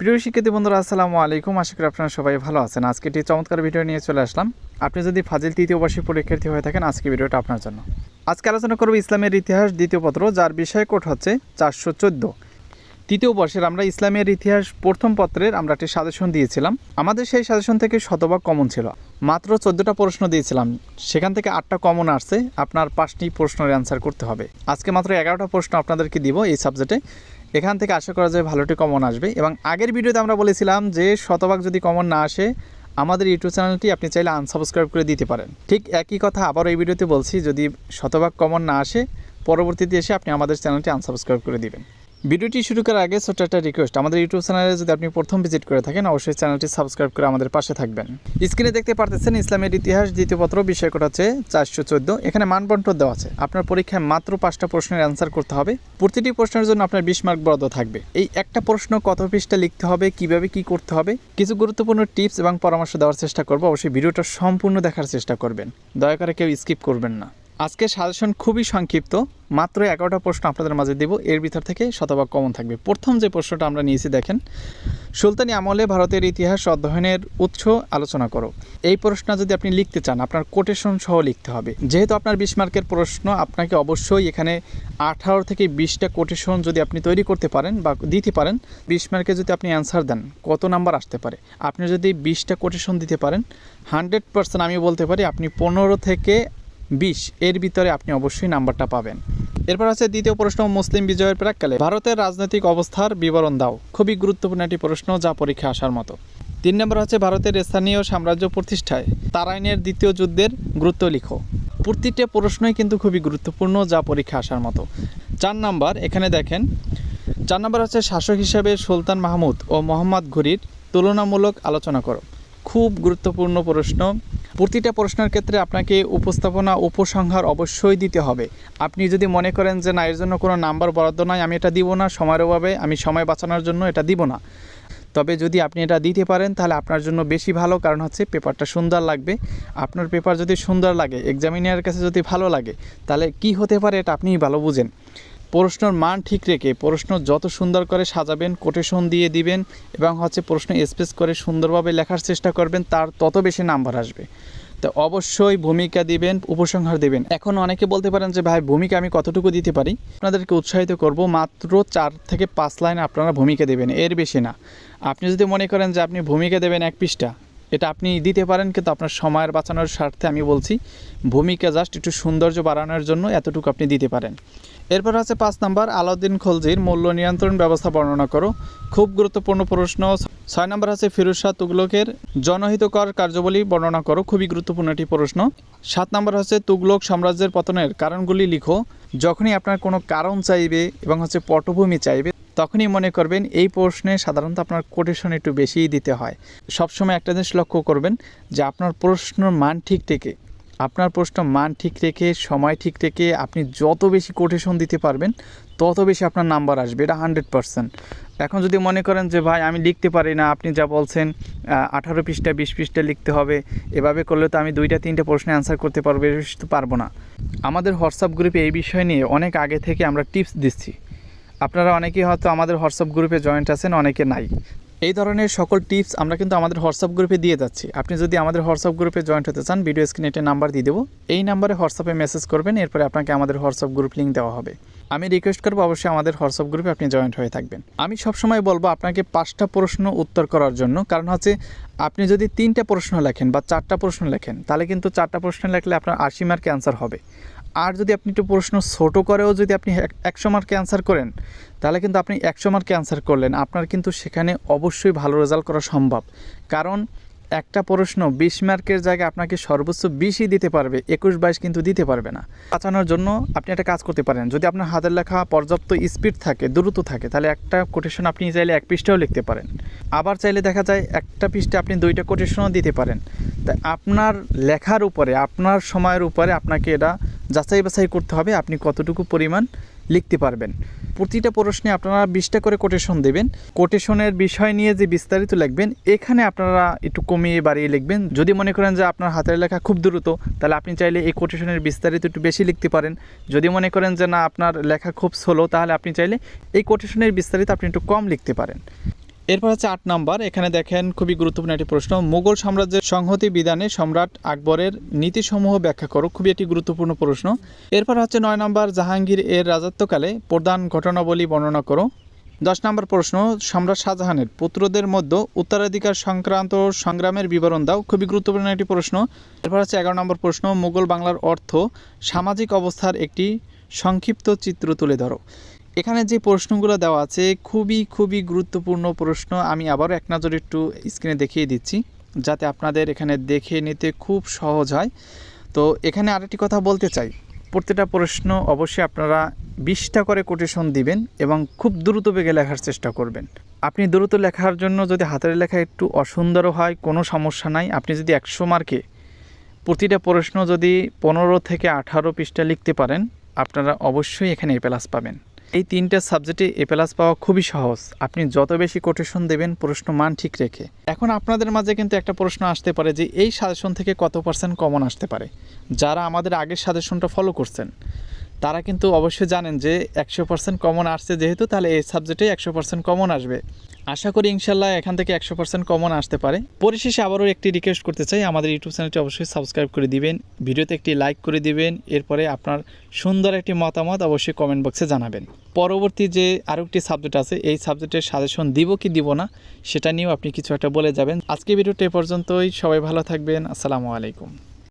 প্রিয় শিক্ষার্থী বন্ধুরা, আসসালামু আলাইকুম। আশা করি আপনারা সবাই ভালো আছেন। আজকে একটি চমৎকার ভিডিও নিয়ে চলে আসলাম। আপনি যদি ফাজিল তৃতীয় বর্ষের পরীক্ষার্থী হয়ে থাকেন, আজকে ভিডিওটা আপনার জন্য। আজকে আলোচনা করব ইসলামের ইতিহাস, দ্বিতীয় পত্র, যার বিষয় কোট হচ্ছে চারশো চোদ্দ। তৃতীয় বর্ষের আমরা ইসলামের ইতিহাস প্রথম পত্রের আমরা একটি সাজেশন দিয়েছিলাম। আমাদের সেই সাজেশন থেকে শতভাগ কমন ছিল। মাত্র চোদ্দোটা প্রশ্ন দিয়েছিলাম। সেখান থেকে আটটা কমন আসছে। আপনার পাঁচটি প্রশ্নের অ্যান্সার করতে হবে। আজকে মাত্র এগারোটা প্রশ্ন আপনাদেরকে দিব এই সাবজেক্টে এখান থেকে আশা করা যায় ভালোটি কমন আসবে। এবং আগের ভিডিওতে আমরা বলেছিলাম যে শতভাগ যদি কমন না আসে, আমাদের ইউটিউব চ্যানেলটি আপনি চাইলে আনসাবস্ক্রাইব করে দিতে পারেন। ঠিক একই কথা আবার এই ভিডিওতে বলছি, যদি শতভাগ কমন না আসে, পরবর্তীতে এসে আপনি আমাদের চ্যানেলটি আনসাবস্ক্রাইব করে দিবেন। ভিডিওটি শুরু করার আগে ছোট্ট একটা রিকোয়েস্ট আমাদের ইউটিউব চ্যানেলে যদি আপনি প্রথম ভিজিট করে থাকেন, অবশ্যই চ্যানেলটি সাবস্ক্রাইব করে আমাদের পাশে থাকবেন। স্ক্রিনে দেখতে পারতেছেন ইসলামের ইতিহাস, দ্বিতীয় পত্র, বিষয় কোড হচ্ছে চারশো চোদ্দ। এখানে মানবন্টন দেওয়া আছে। আপনার পরীক্ষায় মাত্র পাঁচটা প্রশ্নের অ্যান্সার করতে হবে। প্রতিটি প্রশ্নের জন্য আপনার বিশ মার্ক বরাদ্দ থাকবে। এই একটা প্রশ্ন কত পৃষ্ঠা লিখতে হবে, কীভাবে কি করতে হবে, কিছু গুরুত্বপূর্ণ টিপস এবং পরামর্শ দেওয়ার চেষ্টা করব। অবশ্যই ভিডিওটা সম্পূর্ণ দেখার চেষ্টা করবেন। দয়া করে কেউ স্কিপ করবেন না। আজকে সাজেশন খুবই সংক্ষিপ্ত, মাত্র এগারোটা প্রশ্ন আপনাদের মাঝে দেব, এর ভিতর থেকে শতভাগ কমন থাকবে। প্রথম যে প্রশ্নটা আমরা নিয়েছি দেখেন, সুলতানি আমলে ভারতের ইতিহাস অধ্যয়নের উৎস আলোচনা করো। এই প্রশ্ন যদি আপনি লিখতে চান, আপনার কোটেশন সহ লিখতে হবে। যেহেতু আপনার বিশ মার্কের প্রশ্ন, আপনাকে অবশ্যই এখানে আঠারো থেকে বিশটা কোটেশন যদি আপনি তৈরি করতে পারেন বা দিতে পারেন, বিশ মার্কে যদি আপনি অ্যান্সার দেন, কত নাম্বার আসতে পারে? আপনি যদি বিশটা কোটেশন দিতে পারেন হান্ড্রেড পার্সেন্ট আমি বলতে পারি, আপনি পনেরো থেকে বিশ, এর ভিতরে আপনি অবশ্যই নাম্বারটা পাবেন। এরপর আছে দ্বিতীয় প্রশ্ন, মুসলিম বিজয়ের প্রাককালে ভারতের রাজনৈতিক অবস্থার বিবরণ দাও। খুবই গুরুত্বপূর্ণ একটি প্রশ্ন যা পরীক্ষা আসার মতো। তিন নম্বর হচ্ছে ভারতের স্থানীয় সাম্রাজ্য প্রতিষ্ঠায় তারাইনের দ্বিতীয় যুদ্ধের গুরুত্ব লিখো। প্রতিটা প্রশ্নই কিন্তু খুবই গুরুত্বপূর্ণ যা পরীক্ষা আসার মতো। চার নাম্বার, এখানে দেখেন, চার নম্বর হচ্ছে শাসক হিসাবে সুলতান মাহমুদ ও মোহাম্মদ ঘুরির তুলনামূলক আলোচনা করো। খুব গুরুত্বপূর্ণ প্রশ্ন। প্রতিটা প্রশ্নের ক্ষেত্রে আপনাকে উপস্থাপনা উপসংহার অবশ্যই দিতে হবে। আপনি যদি মনে করেন যে না, এর জন্য কোনো নাম্বার বরাদ্দ নাই, আমি এটা দিব না, সময়ের অভাবে আমি সময় বাঁচানোর জন্য এটা দিব না। তবে যদি আপনি এটা দিতে পারেন, তাহলে আপনার জন্য বেশি ভালো, কারণ হচ্ছে পেপারটা সুন্দর লাগবে। আপনার পেপার যদি সুন্দর লাগে এক্সামিনারের কাছে যদি ভালো লাগে, তাহলে কি হতে পারে এটা আপনিই ভালো বুঝেন। প্রশ্নর মান ঠিক রেখে প্রশ্ন যত সুন্দর করে সাজাবেন কোটেশন দিয়ে দিবেন এবং হচ্ছে প্রশ্ন স্পেস করে সুন্দরভাবে লেখার চেষ্টা করবেন, তার তত বেশি নাম্বার আসবে। তো অবশ্যই ভূমিকা দিবেন, উপসংহার দেবেন। এখন অনেকে বলতে পারেন যে, ভাই, ভূমিকা আমি কতটুকু দিতে পারি? আপনাদেরকে উৎসাহিত করব, মাত্র চার থেকে পাঁচ লাইন আপনারা ভূমিকা দেবেন, এর বেশি না। আপনি যদি মনে করেন যে, আপনি ভূমিকা দেবেন এক পৃষ্ঠা এটা আপনি দিতে পারেন, কিন্তু আপনার সময়ের বাঁচানোর স্বার্থে আমি বলছি, ভূমিকা জাস্ট একটু সৌন্দর্য বাড়ানোর জন্য এতটুকু আপনি দিতে পারেন। এরপর আছে পাঁচ নাম্বার, আলাউদ্দিন খলজির মূল্য নিয়ন্ত্রণ ব্যবস্থা বর্ণনা করো। খুব গুরুত্বপূর্ণ প্রশ্ন, ছয় নম্বর আছে ফিরোজ শাহ তুগলকের জনহিতকর কার্যবলী বর্ণনা করো, খুবই গুরুত্বপূর্ণ একটি প্রশ্ন। সাত নম্বর হচ্ছে তুগলক সাম্রাজ্যের পতনের কারণগুলি লিখো, যখনই আপনার কোনো কারণ চাইবে এবং হচ্ছে পটভূমি চাইবে তখনই মনে করবেন এই প্রশ্নে সাধারণত আপনার কোটেশন একটু বেশিই দিতে হয়। সবসময় একটা জিনিস লক্ষ্য করবেন যে আপনার প্রশ্নর মান ঠিক রেখে, আপনার প্রশ্ন মান ঠিক রেখে, সময় ঠিক রেখে আপনি যত বেশি কোটেশন দিতে পারবেন, তত বেশি আপনার নাম্বার আসবে। এটা হান্ড্রেড পারসেন্ট এখন যদি মনে করেন যে, ভাই, আমি লিখতে পারি না, আপনি যা বলছেন আঠারো পৃষ্ঠা, বিশ পৃষ্ঠা লিখতে হবে, এভাবে করলে তো আমি দুইটা, তিনটে প্রশ্নে অ্যান্সার করতে পারব তো পারব না। আমাদের হোয়াটসঅ্যাপ গ্রুপে এই বিষয় নিয়ে অনেক আগে থেকে আমরা টিপস দিচ্ছি। আপনারা অনেকেই হয়তো আমাদের হোয়াটসঅ্যাপ গ্রুপে জয়েন্ট আছেন, অনেকে নাই। এই ধরনের সকল টিপস আমরা কিন্তু আমাদের হোয়াটসঅ্যাপ গ্রুপে দিয়ে যাচ্ছি। আপনি যদি আমাদের হোয়াটসঅ্যাপ গ্রুপে জয়েন্ট হতে চান ভিডিও স্ক্রিনে একটা নাম্বার দিয়ে দেবো। এই নাম্বারে হোয়াটসঅ্যাপে মেসেজ করবেন, এরপরে আপনাকে আমাদের হোয়াটসঅ্যাপ গ্রুপ লিঙ্ক দেওয়া হবে। আমি রিকোয়েস্ট করব, অবশ্যই আমাদের হোয়াটসঅ্যাপ গ্রুপে আপনি জয়েন্ট হয়ে থাকবেন। আমি সবসময় বলব, আপনাকে পাঁচটা প্রশ্ন উত্তর করার জন্য। কারণ হচ্ছে, আপনি যদি তিনটা প্রশ্ন লেখেন বা চারটা প্রশ্ন লেখেন, তাহলে কিন্তু চারটা প্রশ্ন লেখলে আপনার আশি মার্কে অ্যান্সার হবে। আর যদি আপনি একটু প্রশ্ন ছোটো করেও যদি আপনি একশো মার্কে অ্যান্সার করেন, তাহলে কিন্তু আপনি একশো মার্কে অ্যান্সার করলেন। আপনার কিন্তু সেখানে অবশ্যই ভালো রেজাল্ট করা সম্ভব। কারণ একটা প্রশ্ন বিশ মার্কের জায়গায় আপনাকে সর্বোচ্চ বিশই দিতে পারবে, একুশ বাইশ কিন্তু দিতে পারবে না। বাঁচানোর জন্য আপনি একটা কাজ করতে পারেন। যদি আপনার হাতের লেখা পর্যাপ্ত স্পিড থাকে, দ্রুত থাকে, তাহলে একটা কোটেশন আপনি চাইলে এক পৃষ্ঠাও লিখতে পারেন। আবার চাইলে দেখা যায় একটা পৃষ্ঠে আপনি দুইটা কোটেশনও দিতে পারেন। তাই আপনার লেখার উপরে, আপনার সময়ের উপরে আপনাকে এটা যাচাই বাছাই করতে হবে, আপনি কতটুকু পরিমাণ লিখতে পারবেন। প্রতিটা প্রশ্নে আপনারা বিশটা করে কোটেশন দেবেন। কোটেশনের বিষয় নিয়ে যে বিস্তারিত লিখবেন, এখানে আপনারা একটু কমিয়ে বাড়িয়ে লিখবেন। যদি মনে করেন যে আপনার হাতের লেখা খুব দ্রুত, তাহলে আপনি চাইলে এই কোটেশনের বিস্তারিত একটু বেশি লিখতে পারেন। যদি মনে করেন যে না, আপনার লেখা খুব স্লো তাহলে আপনি চাইলে এই কোটেশনের বিস্তারিত আপনি একটু কম লিখতে পারেন। এরপর হচ্ছে আট নাম্বার। এখানে দেখেন খুবই গুরুত্বপূর্ণ একটি প্রশ্ন। মুঘল সাম্রাজ্যের সংহতি বিধানে সম্রাট আকবরের নীতিসমূহ ব্যাখ্যা করো। খুবই একটি গুরুত্বপূর্ণ প্রশ্ন। এরপর হচ্ছে নয় নম্বর, জাহাঙ্গীর এর রাজত্বকালে প্রধান ঘটনাবলী বর্ণনা করো। দশ নম্বর প্রশ্ন, সম্রাট শাহজাহানের পুত্রদের মধ্যে উত্তরাধিকার সংক্রান্ত সংগ্রামের বিবরণ দাও। খুবই গুরুত্বপূর্ণ একটি প্রশ্ন। এরপর হচ্ছে এগারো নম্বর প্রশ্ন, মুঘল বাংলার অর্থ সামাজিক অবস্থার একটি সংক্ষিপ্ত চিত্র তুলে ধরো। এখানে যে প্রশ্নগুলো দেওয়া আছে, খুবই খুবই গুরুত্বপূর্ণ প্রশ্ন আমি আবারও এক নজর একটু স্ক্রিনে দেখিয়ে দিচ্ছি, যাতে আপনাদের এখানে দেখে নিতে খুব সহজ হয়। তো এখানে আরেকটি কথা বলতে চাই। প্রতিটা প্রশ্ন অবশ্যই আপনারা বিশটা করে কোটেশন দিবেন এবং খুব দ্রুত বেগে লেখার চেষ্টা করবেন। আপনি দ্রুত লেখার জন্য যদি হাতের লেখা একটু অসুন্দরও হয়, কোনো সমস্যা নাই। আপনি যদি একশো মার্কে প্রতিটা প্রশ্ন যদি পনেরো থেকে আঠারো পৃষ্ঠা লিখতে পারেন, আপনারা অবশ্যই এখানে এ প্লাস পাবেন। এই তিনটা সাবজেক্টে এ প্লাস পাওয়া খুবই সহজ। আপনি যত বেশি কোটেশন দেবেন, প্রশ্ন মান ঠিক রেখে। এখন আপনাদের মাঝে কিন্তু একটা প্রশ্ন আসতে পারে যে, এই সাজেশন থেকে কত পার্সেন্ট কমন আসতে পারে? যারা আমাদের আগের সাজেশনটা ফলো করছেন তারা কিন্তু অবশ্যই জানেন যে একশো পার্সেন্ট কমন আসছে যেহেতু, তাহলে এই সাবজেক্টে একশো পার্সেন্ট কমন আসবে। আশা করি ইনশাল্লাহ এখান থেকে একশো পার্সেন্ট কমন আসতে পারে। পরিশেষে আবারও একটি রিকোয়েস্ট করতে চাই, আমাদের ইউটিউব চ্যানেলটি অবশ্যই সাবস্ক্রাইব করে দিবেন, ভিডিওতে একটি লাইক করে দিবেন, এরপরে আপনার সুন্দর একটি মতামত অবশ্যই কমেন্ট বক্সে জানাবেন। পরবর্তী যে আরও একটি সাবজেক্ট আছে, এই সাবজেক্টের সাজেশন দিব কি দিব না, সেটা নিয়েও আপনি কিছু একটা বলে যাবেন। আজকে ভিডিওটা এ পর্যন্তই, সবাই ভালো থাকবেন, আসসালামু আলাইকুম।